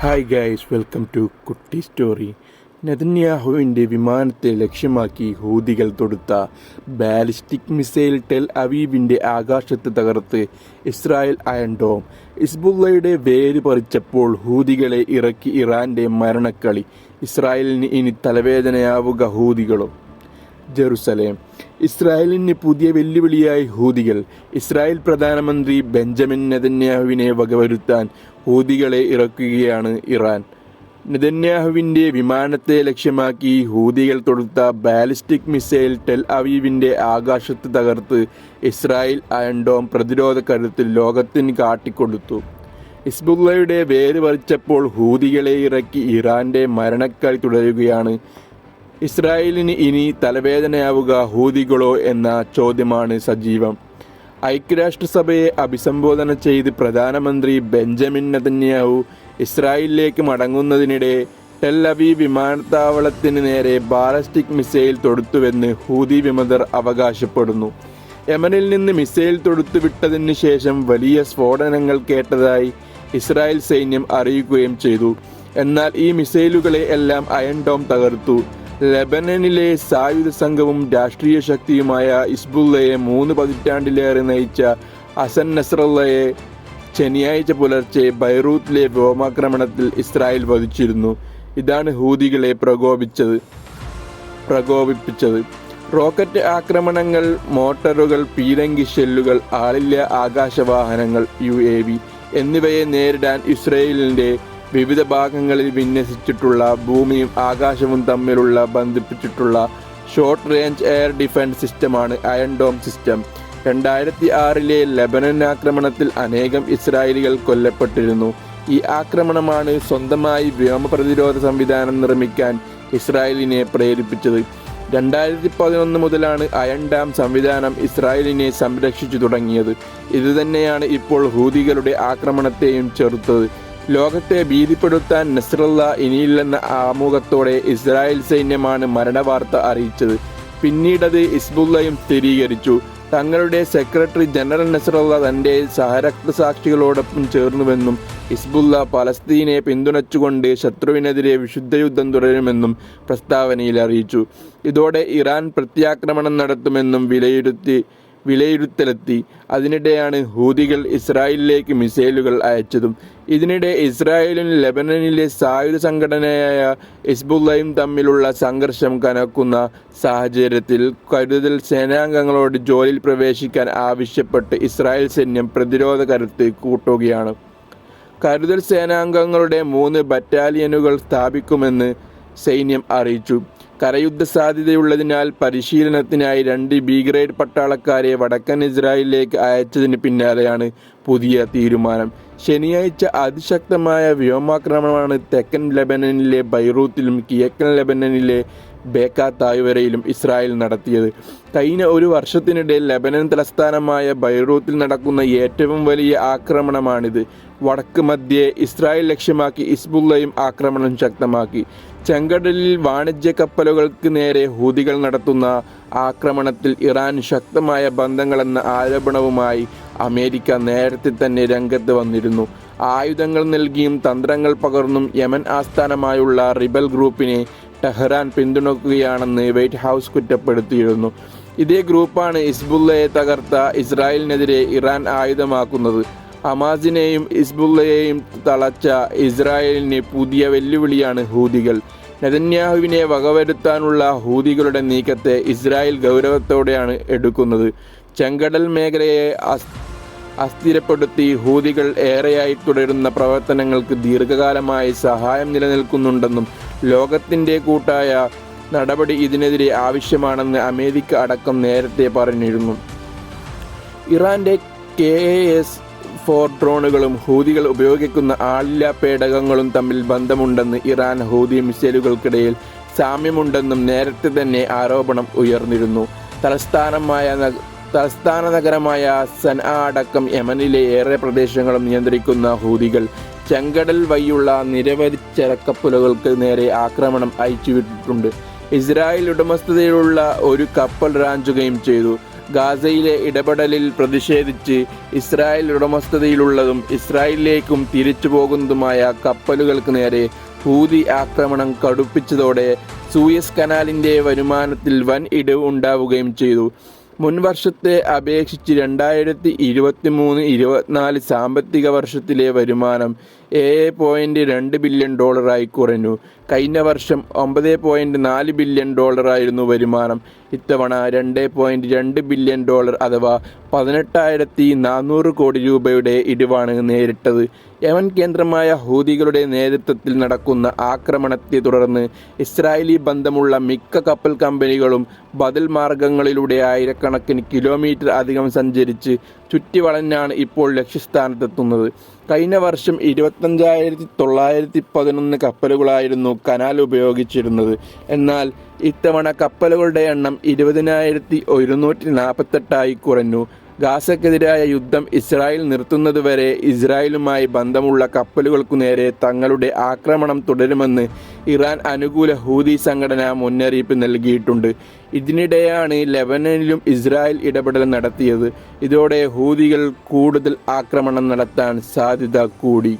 Hi guys welcome to Kutty story നെതന്യാഹുവിന്റെ വിമാനത്തെ ലക്ഷ്യമാക്കി ഹൂതികൾ തൊടുത്ത ബാലിസ്റ്റിക് മിസൈൽ ടെൽ അവീബിന്റെ ആകാശത്ത് തകർത്ത് ഇസ്രായേൽ അയൺഡോം ഇസ്ബുള്ളയുടെ വേര് പറിച്ചപ്പോൾ ഹൂതികളെ ഇറക്കി ഇറാന്റെ മരണക്കളി. ഇസ്രായേലിന് ഇനി തലവേദനയാവുക ഹൂതികളും. ജെറുസലേം. ഇസ്രായേലിന് പുതിയ വെല്ലുവിളിയായി ഹൂതികൾ. ഇസ്രായേൽ പ്രധാനമന്ത്രി ബെഞ്ചമിൻ നെതന്യാഹുവിനെ വകവരുത്താൻ ഹൂതികളെ ഇറക്കുകയാണ് ഇറാൻ. നിതന്യാഹുവിന്റെ വിമാനത്തെ ലക്ഷ്യമാക്കി ഹൂതികൾ തൊടുത്ത ബാലിസ്റ്റിക് മിസൈൽ ടെൽ അവീവിന്റെ ആകാശത്ത് തകർത്ത് ഇസ്രായേൽ അയൺഡോം പ്രതിരോധ കരുത്തിൽ ലോകത്തിന് കാട്ടിക്കൊടുത്തു. ഇസ്ബുള്ളയുടെ വേര് പറിച്ചപ്പോൾ ഹൂതികളെ ഇറക്കി ഇറാന്റെ മരണക്കളി തുടരുകയാണ്. ഇസ്രായേലിന് ഇനി തലവേദനയാവുക ഹൂതികളോ എന്ന ചോദ്യമാണ് സജീവം. ഐക്യരാഷ്ട്രസഭയെ അഭിസംബോധന ചെയ്ത് പ്രധാനമന്ത്രി ബെഞ്ചമിൻ നെതന്യാഹു ഇസ്രായേലിലേക്ക് മടങ്ങുന്നതിനിടെ ടെൽ വിമാനത്താവളത്തിന് നേരെ ബാലസ്റ്റിക് മിസൈൽ തൊടുത്തുവെന്ന് ഹൂതി വിമതർ അവകാശപ്പെടുന്നു. യമനിൽ നിന്ന് മിസൈൽ തൊടുത്തുവിട്ടതിന് ശേഷം വലിയ സ്ഫോടനങ്ങൾ കേട്ടതായി ഇസ്രായേൽ സൈന്യം അറിയിക്കുകയും ചെയ്തു. എന്നാൽ ഈ മിസൈലുകളെ എല്ലാം അയൺ ഡോം തകർത്തു. ലെബനനിലെ സായുധ സംഘവും രാഷ്ട്രീയ ശക്തിയുമായ ഇസ്ബുള്ളയെ മൂന്ന് പതിറ്റാണ്ടിലേറെ നയിച്ച അസൻ നസറുള്ളയെ ശനിയാഴ്ച പുലർച്ചെ ബൈറൂത്തിലെ വ്യോമാക്രമണത്തിൽ ഇസ്രായേൽ വധിച്ചിരുന്നു. ഇതാണ് ഹൂതികളെ പ്രകോപിച്ചത് പ്രകോപിപ്പിച്ചത്. റോക്കറ്റ് ആക്രമണങ്ങൾ മോട്ടറുകൾ പീരങ്കി ഷെല്ലുകൾ ആളില്ല ആകാശവാഹനങ്ങൾ യു എന്നിവയെ നേരിടാൻ ഇസ്രയേലിന്റെ വിവിധ ഭാഗങ്ങളിൽ വിന്യസിച്ചിട്ടുള്ള ഭൂമിയും ആകാശവും തമ്മിലുള്ള ബന്ധിപ്പിച്ചിട്ടുള്ള ഷോർട്ട് റേഞ്ച് എയർ ഡിഫൻസ് സിസ്റ്റമാണ് അയൺ ഡോം സിസ്റ്റം രണ്ടായിരത്തി ആറിലെ ലെബനൻ ആക്രമണത്തിൽ അനേകം ഇസ്രായേലികൾ കൊല്ലപ്പെട്ടിരുന്നു. ഈ ആക്രമണമാണ് സ്വന്തമായി വ്യോമ പ്രതിരോധ സംവിധാനം നിർമ്മിക്കാൻ ഇസ്രായേലിനെ പ്രേരിപ്പിച്ചത്. രണ്ടായിരത്തി പതിനൊന്ന് മുതലാണ് അയൺ ഡാം സംവിധാനം ഇസ്രായേലിനെ സംരക്ഷിച്ചു തുടങ്ങിയത്. ഇതുതന്നെയാണ് ഇപ്പോൾ ഹൂതികളുടെ ആക്രമണത്തെയും ചെറുത്തത്. ലോകത്തെ ഭീതിപ്പെടുത്താൻ നസ്രല്ല ഇനിയില്ലെന്ന ആമുഖത്തോടെ ഇസ്രായേൽ സൈന്യമാണ് മരണവാർത്ത അറിയിച്ചത്. പിന്നീടത് ഇസ്ബുള്ളയും സ്ഥിരീകരിച്ചു. തങ്ങളുടെ സെക്രട്ടറി ജനറൽ നസ്രല്ല തന്റെ സഹരക്തസാക്ഷികളോടൊപ്പം ചേർന്നുവെന്നും ഇസ്ബുള്ള പലസ്തീനെ പിന്തുണച്ചുകൊണ്ട് ശത്രുവിനെതിരെ വിശുദ്ധയുദ്ധം തുടരുമെന്നും പ്രസ്താവനയിൽ അറിയിച്ചു. ഇതോടെ ഇറാൻ പ്രത്യാക്രമണം നടത്തുമെന്നും വിലയിരുത്തി വിലയിരുത്തലെത്തി. അതിനിടെയാണ് ഹൂതികൾ ഇസ്രായേലിലേക്ക് മിസൈലുകൾ അയച്ചതും. ഇതിനിടെ ഇസ്രായേലും ലെബനനിലെ സായുധ സംഘടനയായ ഇസ്ബുല്ലയും തമ്മിലുള്ള സംഘർഷം കനക്കുന്ന സാഹചര്യത്തിൽ കരുതൽ സേനാംഗങ്ങളോട് ജോലിയിൽ പ്രവേശിക്കാൻ ആവശ്യപ്പെട്ട് ഇസ്രായേൽ സൈന്യം പ്രതിരോധ കരുത്ത് കൂട്ടുകയാണ്. കരുതൽ സേനാംഗങ്ങളുടെ മൂന്ന് ബറ്റാലിയനുകൾ സ്ഥാപിക്കുമെന്ന് സൈന്യം അറിയിച്ചു. കരയുദ്ധ സാധ്യതയുള്ളതിനാൽ പരിശീലനത്തിനായി രണ്ട് ബി ഗ്രേഡ് പട്ടാളക്കാരെ വടക്കൻ ഇസ്രായേലിലേക്ക് അയച്ചതിന് പിന്നാലെയാണ് പുതിയ തീരുമാനം. ശനിയാഴ്ച അതിശക്തമായ വ്യോമാക്രമണമാണ് തെക്കൻ ലെബനനിലെ ബൈറൂത്തിലും കിഴക്കൻ ലെബനനിലെ ബേക്ക തായ്വരയിലും ഇസ്രായേൽ നടത്തിയത്. കഴിഞ്ഞ ഒരു വർഷത്തിനിടെ ലെബനൻ തലസ്ഥാനമായ ബൈറൂത്തിൽ നടക്കുന്ന ഏറ്റവും വലിയ ആക്രമണമാണിത്. വടക്ക് മധ്യേ ഇസ്രായേൽ ലക്ഷ്യമാക്കി ഇസ്ബുള്ളയും ആക്രമണം ശക്തമാക്കി. ചെങ്കടലിൽ വാണിജ്യ കപ്പലുകൾക്ക് നേരെ ഹൂതികൾ നടത്തുന്ന ആക്രമണത്തിൽ ഇറാൻ ശക്തമായ ബന്ധങ്ങളെന്ന ആരോപണവുമായി അമേരിക്ക നേരത്തെ തന്നെ രംഗത്ത് വന്നിരുന്നു. ആയുധങ്ങൾ നൽകിയും തന്ത്രങ്ങൾ പകർന്നും യമൻ ആസ്ഥാനമായുള്ള റിബൽ ഗ്രൂപ്പിനെ ടെഹ്റാൻ പിന്തുണക്കുകയാണെന്ന് വൈറ്റ് ഹൗസ് കുറ്റപ്പെടുത്തിയിരുന്നു. ഇതേ ഗ്രൂപ്പാണ് ഇസ്ബുള്ളയെ തകർത്ത ഇസ്രായേലിനെതിരെ ഇറാൻ ആയുധമാക്കുന്നത്. ഹമാസിനെയും ഇസ്ബുള്ളയെയും തളച്ച ഇസ്രായേലിന് പുതിയ വെല്ലുവിളിയാണ് ഹൂതികൾ. നെതന്യാഹുവിനെ വകവരുത്താനുള്ള ഹൂതികളുടെ നീക്കത്തെ ഇസ്രായേൽ ഗൗരവത്തോടെയാണ് എടുക്കുന്നത്. ചെങ്കടൽ മേഖലയെ അസ്ഥിരപ്പെടുത്തി ഹൂതികൾ ഏറെയായി തുടരുന്ന പ്രവർത്തനങ്ങൾക്ക് ദീർഘകാലമായി സഹായം നിലനിൽക്കുന്നുണ്ടെന്നും ലോകത്തിന്റെ കൂട്ടായ നടപടി ഇതിനെതിരെ ആവശ്യമാണെന്ന് അമേരിക്ക അടക്കം നേരത്തെ പറഞ്ഞിരുന്നു. ഇറാന്റെ കെ എ എസ് ഫോർ ഡ്രോണുകളും ഹൂതികൾ ഉപയോഗിക്കുന്ന ആളില്ല പേടകങ്ങളും തമ്മിൽ ബന്ധമുണ്ടെന്ന് ഇറാൻ ഹൂതി മിസൈലുകൾക്കിടയിൽ സാമ്യമുണ്ടെന്നും നേരത്തെ തന്നെ ആരോപണം ഉയർന്നിരുന്നു. തലസ്ഥാനമായ തലസ്ഥാന നഗരമായ സൻആ അടക്കം യമനിലെ ഏറെ പ്രദേശങ്ങളും നിയന്ത്രിക്കുന്ന ഹൂതികൾ ചെങ്കടൽ വഴിയുള്ള നിരവധി ചരക്കപ്പലുകൾക്ക് നേരെ ആക്രമണം അയച്ചുവിട്ടിട്ടുണ്ട്. ഇസ്രായേൽ ഉടമസ്ഥതയിലുള്ള ഒരു കപ്പൽ റാഞ്ചുകയും ചെയ്തു. ഗാസയിലെ ഇടപെടലിൽ പ്രതിഷേധിച്ച് ഇസ്രായേൽ ഉടമസ്ഥതയിലുള്ളതും ഇസ്രായേലിലേക്കും തിരിച്ചു പോകുന്നതുമായ കപ്പലുകൾക്ക് നേരെ ഹൂതി ആക്രമണം കടുപ്പിച്ചതോടെ സൂയസ് കനാലിന്റെ വരുമാനത്തിൽ വൻ ഇടിവ് ഉണ്ടാവുകയും ചെയ്തു. മുൻ വർഷത്തെ അപേക്ഷിച്ച് രണ്ടായിരത്തി ഇരുപത്തി മൂന്ന് ഇരുപത്തിനാല് സാമ്പത്തിക വർഷത്തിലെ വരുമാനം ഏഴ് പോയിന്റ് രണ്ട് ബില്യൺ ഡോളറായി കുറഞ്ഞു. കഴിഞ്ഞ വർഷം ഒമ്പത് പോയിന്റ് നാല് ബില്യൺ ഡോളറായിരുന്നു വരുമാനം. ഇത്തവണ രണ്ട് പോയിന്റ് രണ്ട് ബില്യൺ ഡോളർ അഥവാ പതിനെട്ടായിരത്തി നാനൂറ് കോടി രൂപയുടെ ഇടിവാണ് നേരിട്ടത്. യമൻ കേന്ദ്രമായ ഹൂതികളുടെ നേതൃത്വത്തിൽ നടക്കുന്ന ആക്രമണത്തെ തുടർന്ന് ഇസ്രായേലി ബന്ധമുള്ള മിക്ക കപ്പൽ കമ്പനികളും ബദൽ മാർഗങ്ങളിലൂടെ ആയിരക്കണക്കിന് കിലോമീറ്റർ അധികം സഞ്ചരിച്ച് ചുറ്റിവളഞ്ഞാണ് ഇപ്പോൾ ലക്ഷ്യസ്ഥാനത്തെത്തുന്നത്. കഴിഞ്ഞ വർഷം ഇരുപത്തഞ്ചായിരത്തി തൊള്ളായിരത്തി പതിനൊന്ന് കപ്പലുകളായിരുന്നു കനാൽ ഉപയോഗിച്ചിരുന്നത്. എന്നാൽ ഇത്തവണ കപ്പലുകളുടെ എണ്ണം ഇരുപതിനായിരത്തി ഒരുന്നൂറ്റി നാൽപ്പത്തെട്ടായി കുറഞ്ഞു. ഗാസക്കെതിരായ യുദ്ധം ഇസ്രായേൽ നിർത്തുന്നതുവരെ ഇസ്രായേലുമായി ബന്ധമുള്ള കപ്പലുകൾക്കു നേരെ തങ്ങളുടെ ആക്രമണം തുടരുമെന്ന് ഇറാൻ അനുകൂല ഹൂതി സംഘടന മുന്നറിയിപ്പ് നൽകിയിട്ടുണ്ട്. ഇതിനിടെയാണ് ലെബനനിലും ഇസ്രായേൽ ഇടപെടൽ നടത്തിയത്. ഇതോടെ ഹൂതികൾ കൂടുതൽ ആക്രമണം നടത്താൻ സാധ്യത കൂടി.